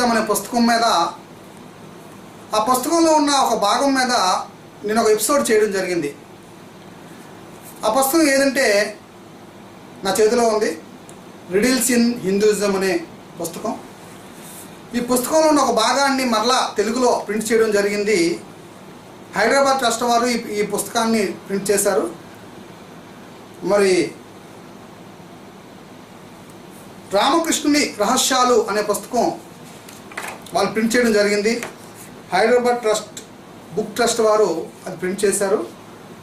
Hinduism అనే పుస్తకం మీద ఆ పుస్తకంలో ఉన్న ఒక భాగం మీద నేను ఒక ఎపిసోడ్ చేయడం జరిగింది. ఆ పుస్తకం ఏదంటే నా చేతిలో ఉంది. రిడిల్స్ ఇన్ హిందూయిజం అనే పుస్తకం. ఈ పుస్తకంలో ఉన్న ఒక భాగాన్ని మరలా తెలుగులో ప్రింట్ చేయడం జరిగింది. హైదరాబాద్ ట్రస్ట్ వారు ఈ ఈ పుస్తకాన్ని ప్రింట్ చేశారు. మరి రామకృష్ణుని రహస్యాలు అనే పుస్తకం వాళ్ళు ప్రింట్ చేయడం జరిగింది. హైదరాబాద్ ట్రస్ట్ బుక్ ట్రస్ట్ వారు అది ప్రింట్ చేశారు.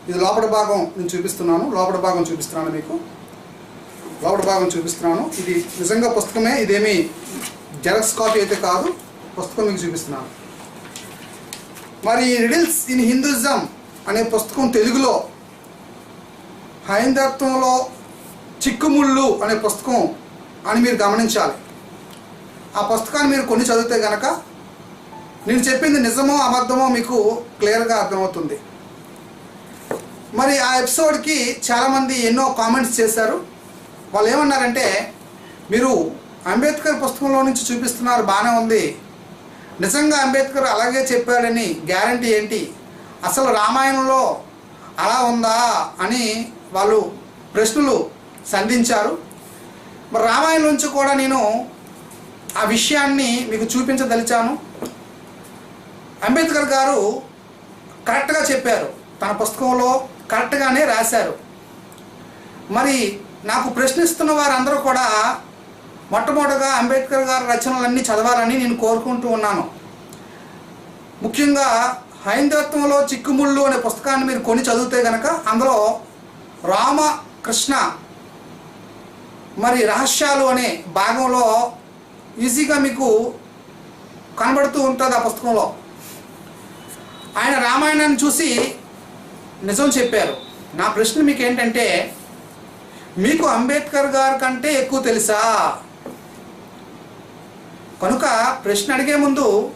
ఇది లోపల భాగం నేను చూపిస్తున్నాను. లోపల భాగం చూపిస్తున్నాను మీకు. లోపల భాగం చూపిస్తున్నాను. ఇది నిజంగా పుస్తకమే ఇదేమి జెరాక్స్ కాపీ అయితే కాదు. పుస్తకం మీకు చూపిస్తున్నాను. మరి రిడిల్స్ ఇన్ హిందూయిజం అనే పుస్తకం తెలుగులో హైందత్వంలో చిక్కుముళ్ళు అనే పుస్తకం అని మీరు గమనించాలి. ఆ పుస్తకాన్ని మీరు కొన్ని చదివితే గనక నేను చెప్పింది నిజమో అబద్ధమో మీకు క్లియర్గా అర్థమవుతుంది. మరి ఆ ఎపిసోడ్కి చాలామంది ఎన్నో కామెంట్స్ చేశారు. వాళ్ళు ఏమన్నారంటే మీరు అంబేద్కర్ పుస్తకంలో నుంచి చూపిస్తున్నారు బాగానే ఉంది. నిజంగా అంబేద్కర్ అలాగే చెప్పాడని గ్యారంటీ ఏంటి? అసలు రామాయణంలో అలా ఉందా అని వాళ్ళు ప్రశ్నలు సంధించారు. మరి రామాయణం నుంచి కూడా నేను ఆ విషయాన్ని మీకు చూపించదలిచాను. అంబేద్కర్ గారు కరెక్ట్గా చెప్పారు. తన పుస్తకంలో కరెక్ట్గానే రాశారు. మరి నాకు ప్రశ్నిస్తున్న వారందరూ కూడా మొట్టమొదటగా అంబేద్కర్ గారి రచనలన్నీ చదవాలని నేను కోరుకుంటూ ఉన్నాను. ముఖ్యంగా హైందత్వంలో చిక్కుముళ్ళు అనే పుస్తకాన్ని మీరు కొని చదివితే కనుక అందులో రామకృష్ణ మరి రహస్యాలు అనే భాగంలో ఈజీగా మీకు కనబడుతూ ఉంటుంది ఆ పుస్తకంలో. ఆయన రామాయణాన్ని చూసి నిజం చెప్పారు. నా ప్రశ్న మీకు ఏంటంటే మీకు అంబేద్కర్ గారి కంటే ఎక్కువ తెలుసా? కనుక ప్రశ్న అడిగే ముందు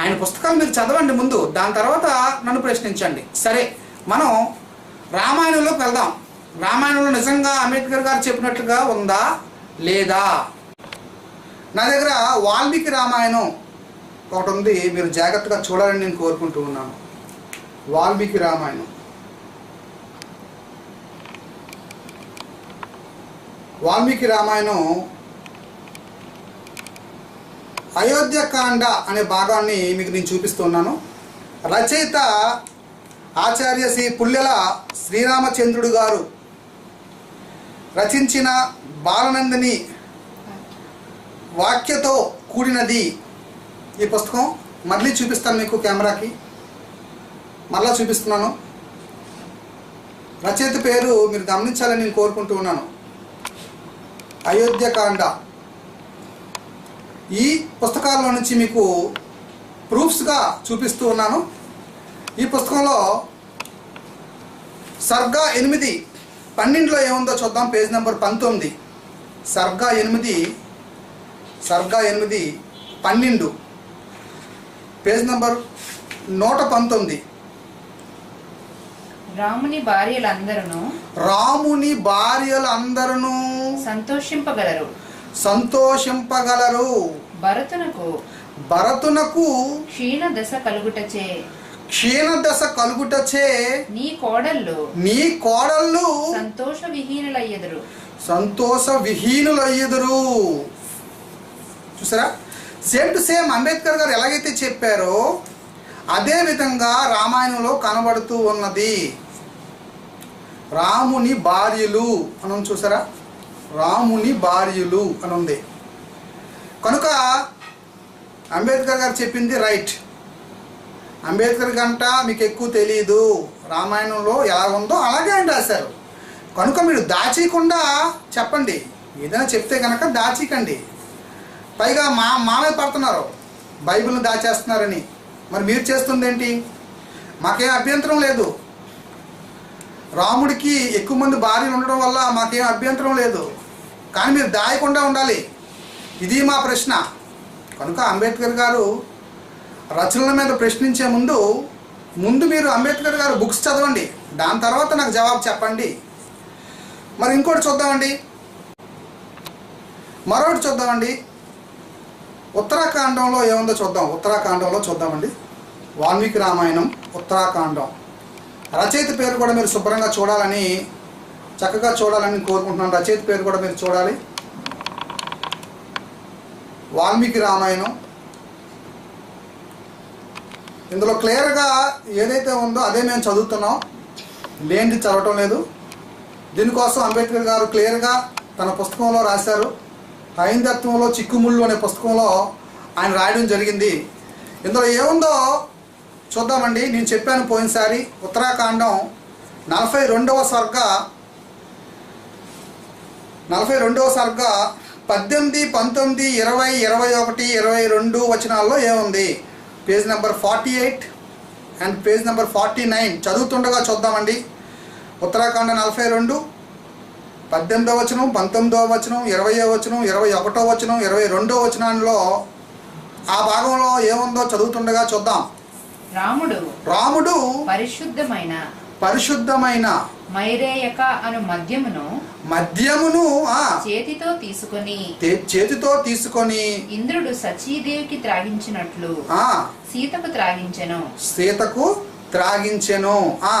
ఆయన పుస్తకాలు మీరు చదవండి ముందు. దాని తర్వాత నన్ను ప్రశ్నించండి. సరే మనం రామాయణంలోకి వెళ్దాం. రామాయణంలో నిజంగా అంబేద్కర్ గారు చెప్పినట్లుగా ఉందా? లేదా? నా దగ్గర వాల్మీకి రామాయణం ఒకటి ఉంది. మీరు జాగ్రత్తగా చూడాలని నేను కోరుకుంటూ ఉన్నాను. వాల్మీకి రామాయణం. వాల్మీకి రామాయణం అయోధ్యకాండ అనే భాగాన్ని మీకు నేను చూపిస్తున్నాను రచయిత ఆచార్య శ్రీ పుల్లెల శ్రీరామచంద్రుడు గారు రచించిన బాలనందిని వాక్యతో కూడినది ఈ పుస్తకం. మళ్ళీ చూపిస్తాను మీకు కెమెరాకి. మళ్ళా చూపిస్తున్నాను. రచయిత పేరు మీరు గమనించాలని నేను కోరుకుంటూ ఉన్నాను. అయోధ్యకాండ. ఈ పుస్తకాల్లో నుంచి మీకు ప్రూఫ్స్గా చూపిస్తూ ఉన్నాను. ఈ పుస్తకంలో సర్గా ఎనిమిది పన్నెండులో ఏముందో చూద్దాం. పేజ్ నెంబర్ పంతొమ్మిది. సర్గా ఎనిమిది సర్గా ఎనిమిది పన్నెండు. పేజ్ నెంబర్ నూట పంతొమ్మిది. రాముని భార్యలందరూ రాముని భార్యలందరూ సంతోషింపగలరు. సంతోషింపగలరు. భరతునకు భరతునకు క్షీణ దశ కలుగుటచే. క్షీణదశ కలుగుటచే. నీ కోడళ్ళు నీ కోడళ్ళు సంతోష విహీనులయ్యెదరు సంతోష విహీనులయ్యుదురు చూసారా? సేమ్ టు సేమ్ అంబేద్కర్ గారు ఎలాగైతే చెప్పారో అదే విధంగా రామాయణంలో కనబడుతూ ఉన్నది. రాముని భార్యలు అని చూసారా? రాముని భార్యలు అని ఉంది. కనుక అంబేద్కర్ గారు చెప్పింది రైట్. అంబేద్కర్ గంట మీకు ఎక్కువ తెలియదు రామాయణంలో ఎలా ఉందో అలాగే ఆయన రాశారు. కనుక మీరు దాచేయకుండా చెప్పండి. ఏదైనా చెప్తే కనుక దాచికండి. పైగా మా మామే పడుతున్నారు. బైబిల్ని దాచేస్తున్నారని. మరి మీరు చేస్తుంది ఏంటి మాకేం అభ్యంతరం లేదు. రాముడికి ఎక్కువ మంది భార్యలు ఉండడం వల్ల మాకేం అభ్యంతరం లేదు. కానీ మీరు దాయకుండా ఉండాలి. ఇది మా ప్రశ్న. కనుక అంబేద్కర్ గారు రచనల మీద ప్రశ్నించే ముందు ముందు మీరు అంబేద్కర్ గారు బుక్స్ చదవండి. దాని తర్వాత నాకు జవాబు చెప్పండి. మరి ఇంకోటి చూద్దామండి. మరొకటి చూద్దామండి. ఉత్తరాఖండంలో ఏముందో చూద్దాం. ఉత్తరాఖండంలో చూద్దామండి. వాల్మీకి రామాయణం ఉత్తరాఖండం. రచయిత పేరు కూడా మీరు శుభ్రంగా చూడాలని చక్కగా చూడాలని కోరుకుంటున్నాను. రచయిత పేరు కూడా మీరు చూడాలి. వాల్మీకి రామాయణం. ఇందులో క్లియర్గా ఏదైతే ఉందో అదే మేము చదువుతున్నాం. లేనిది చదవటం లేదు. దీనికోసం అంబేద్కర్ గారు క్లియర్గా తన పుస్తకంలో రాశారు. హైందత్వంలో చిక్కుముళ్ళు అనే పుస్తకంలో ఆయన రాయడం జరిగింది. ఇందులో ఏముందో చూద్దామండి. నేను చెప్పాను పోయినసారి. ఉత్తరాఖండం నలభై రెండవ సర్గ నలభై రెండవ సర్గ పద్దెనిమిది పంతొమ్మిది ఇరవై ఇరవై ఒకటి ఇరవై రెండు వచనాల్లో ఏముంది? Page number forty eight and page number forty nine. చదువుతుండగా చూద్దామండి. ఉత్తరాఖండ నలభై రెండు పద్దెనిమిదో వచనం పంతొమ్మిదో వచనం ఇరవయో వచనం ఇరవై ఒకటో వచనం ఇరవై రెండో వచనంలో ఆ భాగంలో ఏముందో చదువుతుండగా చూద్దాం. రాముడు రాముడు పరిశుద్ధమైన పరిశుద్ధమైన మైరేయక అను మద్యమును మద్యమును ఆ చేతితో తీసుకొని చేతితో తీసుకొని ఇంద్రుడు సచీదేవికి త్రాగించినట్లు ఆ సీతకు త్రాగించెను. సీతకు త్రాగించెను. ఆ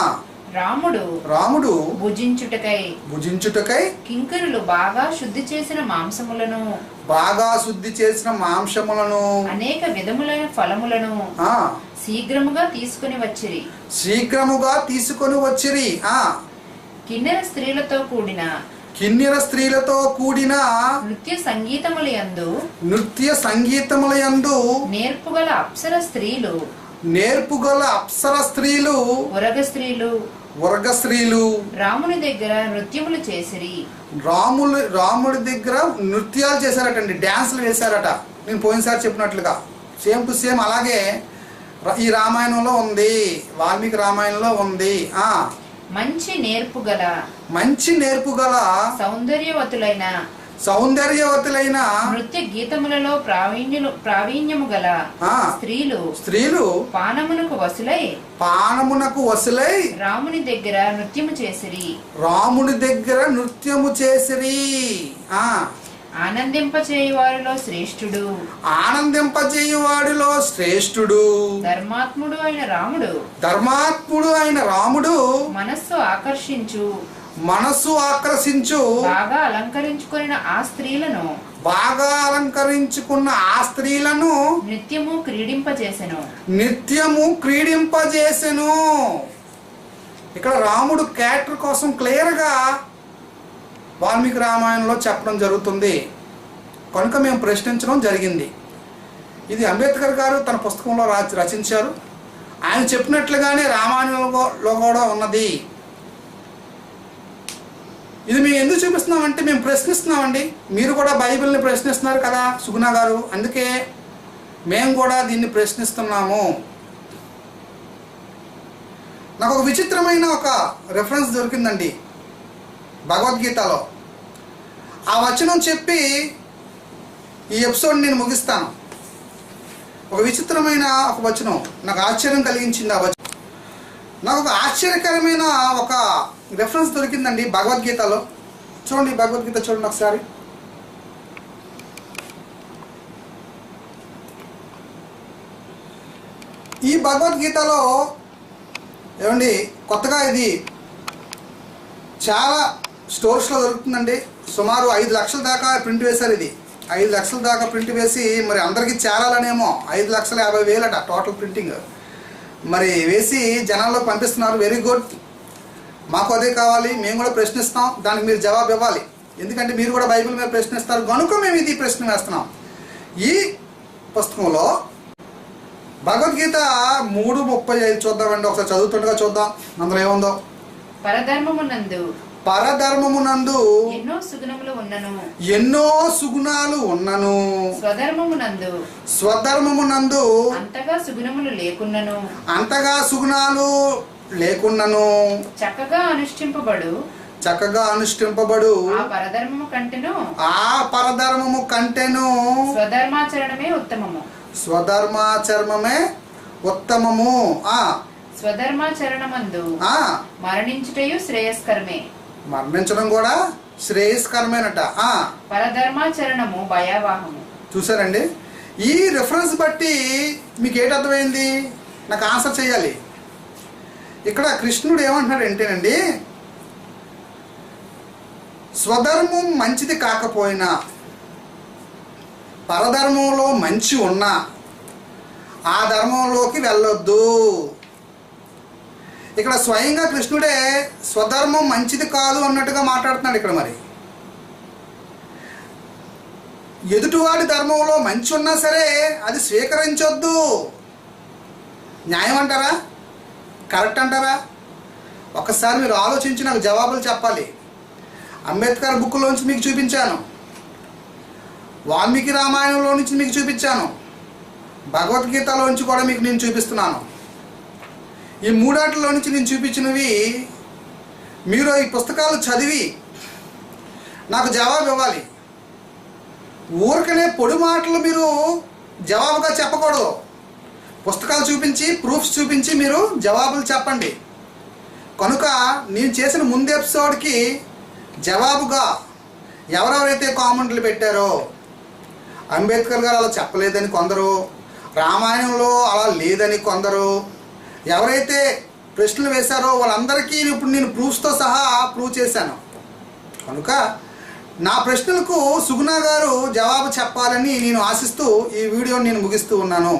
రాముడు రాముడు భుజించుటకై భుజించుటకై కింకరులు బాగా శుద్ధి చేసిన మాంసములను బాగా శుద్ధి చేసిన మాంసములను అనేక విధములైన ఫలములను శీఘ్రముగా తీసుకుని వచ్చిరి. శీఘ్రముగా తీసుకొని వచ్చిరి. ఆ. కిన్నెర స్త్రీలతో కూడిన కిన్నెర స్త్రీలతో కూడిన నృత్య సంగీతముల యందు నృత్య సంగీతములయందు నేర్పుగల అప్సర స్త్రీలు నేర్పుగల అప్సర స్త్రీలు ఉరగ స్త్రీలు. వర్గ స్త్రీలు. రాముని దగ్గర నృత్యములు చేసిరి. రాములు రాముడి దగ్గర నృత్యాలు చేశారటండి డ్యాన్సులు వేశారట. నేను పోయినసారి చెప్పినట్లుగా. సేమ్ టు సేమ్ అలాగే ఈ రామాయణంలో ఉంది వాల్మీకి రామాయణంలో ఉంది ఆ. మంచి నేర్పుగల మంచి నేర్పుగల సౌందర్యవతులైన సౌందర్యవతులైన నృత్య గీతములలో ప్రావీణ్యులు ప్రావీణ్యము గల ఆ స్త్రీలు స్త్రీలు పానమునకు వసులై పానమునకు వసులై రాముని దగ్గర నృత్యము చేసిరి. రాముడి దగ్గర నృత్యము చేసిరి. ఆ. ఆనందింపచేయు వారిలో శ్రేష్ఠుడు. ఆనందింపజేయువాడిలో శ్రేష్ఠుడు. ధర్మాత్ముడు అయిన రాముడు. ధర్మాత్ముడు అయిన రాముడు మనస్సు ఆకర్షించు. మనస్సు ఆకర్షించు. బాగా అలంకరించుకొనిన ఆ స్త్రీలను బాగా అలంకరించుకున్న ఆ స్త్రీలను నిత్యము క్రీడింపజేసెను. నిత్యము క్రీడింపజేసెను. ఇక్కడ రాముడు క్యారెక్టర్ కోసం క్లియర్గా వాల్మీకి రామాయణంలో చెప్పడం జరుగుతుంది. కనుక మేము ప్రశ్నించడం జరిగింది. ఇది అంబేద్కర్ గారు తన పుస్తకంలో రచించారు. ఆయన చెప్పినట్లుగానే రామాయణంలో కూడా ఉన్నది. ఇది మేము ఎందుకు చూపిస్తున్నామంటే మేము ప్రశ్నిస్తున్నామండి. మీరు కూడా బైబిల్ని ప్రశ్నిస్తున్నారు కదా సుగుణ గారు. అందుకే మేము కూడా దీన్ని ప్రశ్నిస్తున్నాము. నాకు ఒక విచిత్రమైన ఒక రెఫరెన్స్ దొరికిందండి భగవద్గీతలో. ఆ వచనం చెప్పి ఈ ఎపిసోడ్ నేను ముగిస్తాను. ఒక విచిత్రమైన ఒక వచనం. నాకు ఆశ్చర్యం కలిగించింది ఆ వచనం నాకు ఒక ఆశ్చర్యకరమైన ఒక రెఫరెన్స్ దొరికిందండి భగవద్గీతలో. చూడండి భగవద్గీత చూడండి ఒకసారి. ఈ భగవద్గీతలో ఏమండి కొత్తగా ఇది చాలా స్టోర్స్లో దొరుకుతుందండి. సుమారు ఐదు లక్షల దాకా ప్రింట్ వేశారు ఇది. ఐదు లక్షల దాకా ప్రింట్ వేసి మరి అందరికీ చేరాలనేమో ఐదు లక్షల యాభై వేలట టోటల్ ప్రింటింగ్ మరి వేసి జనాల్లో పంపిస్తున్నారు. వెరీ గుడ్ మాకు అదే కావాలి. మేము కూడా ప్రశ్నిస్తాం. దానికి మీరు జవాబు ఇవ్వాలి. ఎందుకంటే మీరు కూడా బైబిల్ మీద ప్రశ్నిస్తారు. కనుక మేము ఇది ప్రశ్న వేస్తున్నాం. ఈ పుస్తకంలో భగవద్గీత మూడు ముప్పై ఐదు చూద్దామండి. ఒకసారి చదువుతుండగా చూద్దాం. అందులో ఏముందో? పరధర్మమునందు పరధర్మమునందు ఎన్నో సుగుణములు ఉన్నను. ఎన్నో సుగుణాలు ఉన్నను. స్వధర్మమునందు. స్వధర్మమునందు అంతగా సుగుణములు లేకున్నను. అంతగా సుగుణాలు లేకున్నను. చక్కగా అనుష్ఠింపబడు. చక్కగా అనుష్ఠింపబడు. ఆ పరధర్మము కంటెను ఆ పరధర్మము కంటెను స్వధర్మాచరణమే ఉత్తమము. స్వధర్మాచర్మమే ఉత్తమము. ఆ స్వధర్మాచరణమందు ఆ మరణించుటయు శ్రేయస్కరమే. మరణించడం కూడా శ్రేయస్కరమేనట. పరధర్మాచరణము భయావాహము. చూసారండి? ఈ రెఫరెన్స్ బట్టి మీకు ఏంటి అర్థమైంది? నాకు ఆన్సర్ చేయాలి. ఇక్కడ కృష్ణుడు ఏమంటున్నాడంటేనండి స్వధర్మం మంచిది కాకపోయినా పరధర్మంలో మంచి ఉన్నా ఆ ధర్మంలోకి వెళ్ళొద్దు. ఇక్కడ స్వయంగా కృష్ణుడే స్వధర్మం మంచిది కాదు అన్నట్టుగా మాట్లాడుతున్నాడు ఇక్కడ మరి. ఎదుటివాడి ధర్మంలో మంచి ఉన్నా సరే అది స్వీకరించొద్దు. న్యాయం అంటారా? కరెక్ట్ అంటారా? ఒకసారి మీరు ఆలోచించి నాకు జవాబులు చెప్పాలి. అంబేద్కర్ బుక్లోంచి మీకు చూపించాను. వాల్మీకి రామాయణంలో నుంచి మీకు చూపించాను. భగవద్గీతలోంచి కూడా మీకు నేను చూపిస్తున్నాను. ఈ మూడాటిలో నుంచి నేను చూపించినవి మీరు ఈ పుస్తకాలు చదివి నాకు జవాబు ఇవ్వాలి. ఊరికనే పొడి మాటలు మీరు జవాబుగా చెప్పకూడదు. పుస్తకాలు చూపించి ప్రూఫ్స్ చూపించి మీరు జవాబులు చెప్పండి. కనుక నేను చేసిన ముందు ఎపిసోడ్కి జవాబుగా ఎవరెవరైతే కామెంట్లు పెట్టారో అంబేద్కర్ గారు అలా చెప్పలేదని కొందరు రామాయణంలో అలా లేదని కొందరు ఎవరైతే ప్రశ్నలు వేశారో వాళ్ళందరికీ ఇప్పుడు నేను ప్రూఫ్స్తో సహా ప్రూవ్ చేశాను. కనుక నా ప్రశ్నలకు సుగుణ గారు జవాబు చెప్పాలని నేను ఆశిస్తూ ఈ వీడియోని నేను ముగిస్తూ ఉన్నాను.